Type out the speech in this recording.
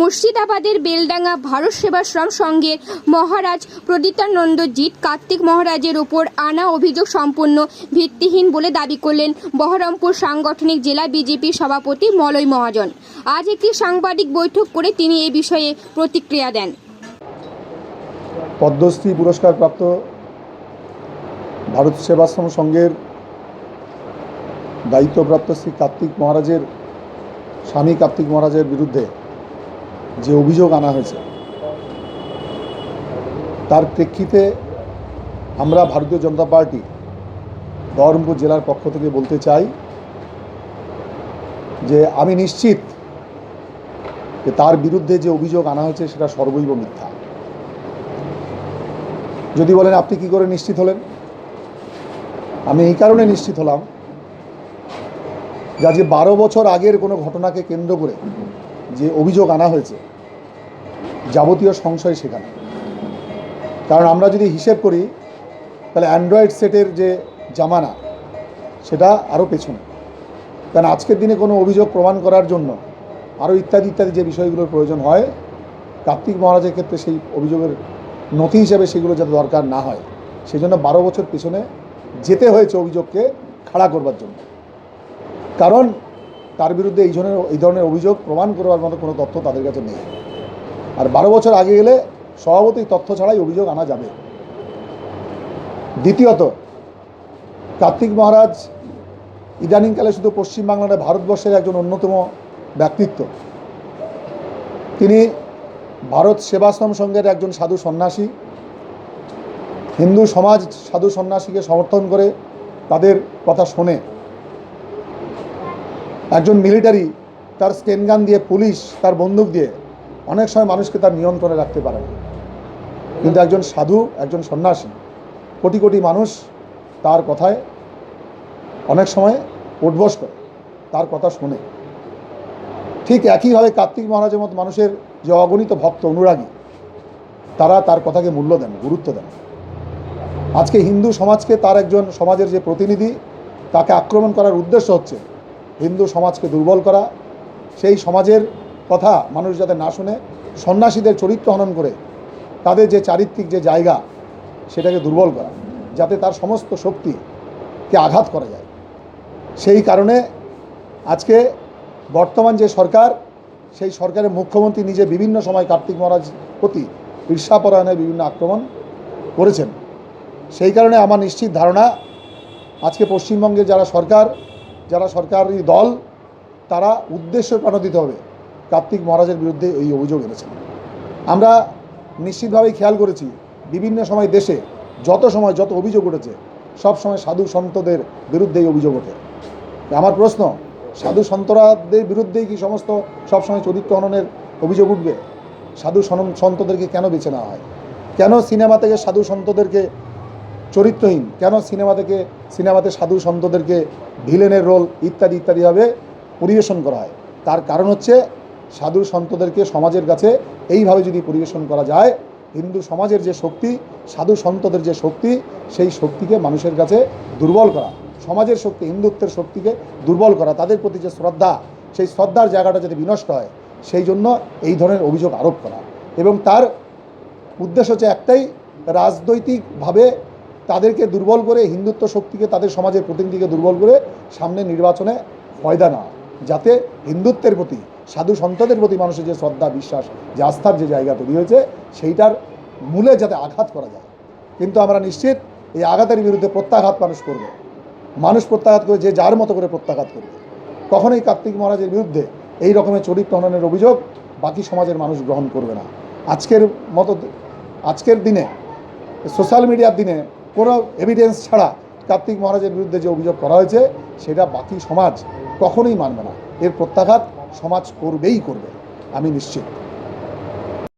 মুর্শিদাবাদের বেলডাঙ্গা ভারত সেবাশ্রম সংঘের মহারাজ প্রদীপ্তানন্দজিৎ কার্তিক মহারাজের ওপর আনা অভিযোগ সম্পূর্ণ ভিত্তিহীন বলে দাবি করলেন বহরমপুর সাংগঠনিক জেলা বিজেপি সভাপতি মলয় মহাজন। আজ একটি সাংবাদিক বৈঠক করে তিনি এ বিষয়ে প্রতিক্রিয়া দেন। পদ্মশ্রী পুরস্কারপ্রাপ্ত ভারত সেবাশ্রম সংঘের দায়িত্বপ্রাপ্ত শ্রী কার্তিক মহারাজের স্বামী কার্তিক মহারাজের বিরুদ্ধে যে অভিযোগ আনা হয়েছে, তার প্রেক্ষিতে আমরা ভারতীয় জনতা পার্টি বহরমপুর জেলার পক্ষ থেকে বলতে চাই যে আমি নিশ্চিত যে তার বিরুদ্ধে যে অভিযোগ আনা হয়েছে সেটা সর্বৈব মিথ্যা। যদি বলেন আপনি কি করে নিশ্চিত হলেন? আমি এই কারণে নিশ্চিত হলাম যা যে বারো বছর আগের কোনো ঘটনাকে কেন্দ্র করে যে অভিযোগ আনা হয়েছে, যাবতীয় সংশয় সেখানে। কারণ আমরা যদি হিসেব করি, তাহলে অ্যান্ড্রয়েড সেটের যে জামানা, সেটা আরও পেছনে। কারণ আজকের দিনে কোনো অভিযোগ প্রমাণ করার জন্য আরও ইত্যাদি ইত্যাদি যে বিষয়গুলোর প্রয়োজন হয়, কার্তিক মহারাজের ক্ষেত্রে সেই অভিযোগের নথি হিসেবে সেগুলো যাতে দরকার না হয় সেই জন্য বারো বছর পিছনে যেতে হয়েছে অভিযোগকে খাড়া করবার জন্য। কারণ তার বিরুদ্ধে এই ধরনের এই ধরনের অভিযোগ প্রমাণ করবার মতো কোনো তথ্য তাদের কাছে নেই। আর বারো বছর আগে গেলে স্বভাবতই তথ্য ছাড়াই অভিযোগ আনা যাবে। দ্বিতীয়ত, কার্তিক মহারাজ ইদানিংকালে শুধু পশ্চিমবাংলা নয় ভারতবর্ষের একজন অন্যতম ব্যক্তিত্ব। তিনি ভারত সেবাশ্রম সংঘের একজন সাধু সন্ন্যাসী। হিন্দু সমাজ সাধু সন্ন্যাসীকে সমর্থন করে তাদের কথা শোনে। একজন মিলিটারি তার স্টেনগান দিয়ে পুলিশ তার বন্দুক দিয়ে অনেক সময় মানুষকে তার নিয়ন্ত্রণে রাখতে পারে কিন্তু একজন সাধু, একজন সন্ন্যাসী, কোটি কোটি মানুষ তার কথায় অনেক সময় উঠবস করে, তার কথা শোনে। ঠিক একইভাবে কার্তিক মহারাজের মতো মানুষের যে অগণিত ভক্ত অনুরাগী, তারা তার কথাকে মূল্য দেন, গুরুত্ব দেন। আজকে হিন্দু সমাজকে তার একজন সমাজের যে প্রতিনিধি, তাকে আক্রমণ করার উদ্দেশ্য হচ্ছে হিন্দু সমাজকে দুর্বল করা, সেই সমাজের কথা মানুষ যাতে না শুনে, সন্ন্যাসীদের চরিত্র হনন করে, তাদের যে চারিত্রিক যে জায়গা, সেটাকে দুর্বল করা, যাতে তার সমস্ত শক্তিকে আঘাত করা যায়। সেই কারণে আজকে বর্তমান যে সরকার, সেই সরকারের মুখ্যমন্ত্রী নিজে বিভিন্ন সময় কার্তিক মহারাজ প্রতি ঈর্ষাপরায়ণে বিভিন্ন আক্রমণ করেছেন। সেই কারণে আমার নিশ্চিত ধারণা, আজকে পশ্চিমবঙ্গে যারা সরকার যারা সরকারি দল, তারা উদ্দেশ্য প্রণোদিত হবে। কার্তিক মহারাজের বিরুদ্ধে এই অভিযোগ এনেছেন আমরা নিশ্চিতভাবেই খেয়াল করেছি, বিভিন্ন সময় দেশে যত সময় যত অভিযোগ উঠেছে, সব সময় সাধু সন্তদের বিরুদ্ধে এই অভিযোগ ওঠে। আমার প্রশ্ন, সাধু সন্তরাদের বিরুদ্ধেই কি সমস্ত সবসময় চরিত্র হননের অভিযোগ উঠবে? সাধু সন্তদেরকে কেন বেছে নেওয়া হয়? কেন সিনেমা থেকে সাধু সন্তদেরকে চরিত্রহীন। কেন সিনেমা থেকে, সিনেমাতে সাধু সন্তদেরকে ভিলেনের রোল ইত্যাদি ইত্যাদিভাবে পরিবেশন করা হয়। তার কারণ হচ্ছে, সাধু সন্তদেরকে সমাজের কাছে এইভাবে যদি পরিবেশন করা যায়, হিন্দু সমাজের যে শক্তি, সাধু সন্তদের যে শক্তি, সেই শক্তিকে মানুষের কাছে দুর্বল করা, সমাজের শক্তি, হিন্দুত্বের শক্তিকে দুর্বল করা, তাদের প্রতি যে শ্রদ্ধা, সেই শ্রদ্ধার জায়গাটা যাতে বিনষ্ট হয়, সেই জন্য এই ধরনের অভিযোগ আরোপ করা। এবং তার উদ্দেশ্য হচ্ছে একটাই, রাজনৈতিকভাবে তাদেরকে দুর্বল করে, হিন্দুত্ব শক্তিকে তাদের সমাজের প্রতিনিধিকে দুর্বল করে সামনে নির্বাচনে ফয়দা না যাতে হিন্দুত্বের প্রতি, সাধু সন্তদের প্রতি মানুষের যে শ্রদ্ধা, বিশ্বাস, যে আস্থার যে জায়গা তৈরি হয়েছে, সেইটার মূলে যাতে আঘাত করা যায়। কিন্তু আমরা নিশ্চিত এই আঘাতের বিরুদ্ধে প্রত্যাঘাত মানুষ করবে। মানুষ প্রত্যাঘাত করে যে যার মতো করে প্রত্যাঘাত করবে। কখনোই কার্তিক মহারাজের বিরুদ্ধে এই রকমের চরিত্র হননের অভিযোগ বাকি সমাজের মানুষ গ্রহণ করবে না। আজকের মতো, আজকের দিনে, সোশ্যাল মিডিয়ার দিনে কোনো এভিডেন্স ছাড়া কার্তিক মহারাজের বিরুদ্ধে যে অভিযোগ করা হয়েছে, সেটা বাকি সমাজ কখনোই মানবে না। এর প্রত্যাঘাত সমাজ করবেই করবে। আমি নিশ্চিত।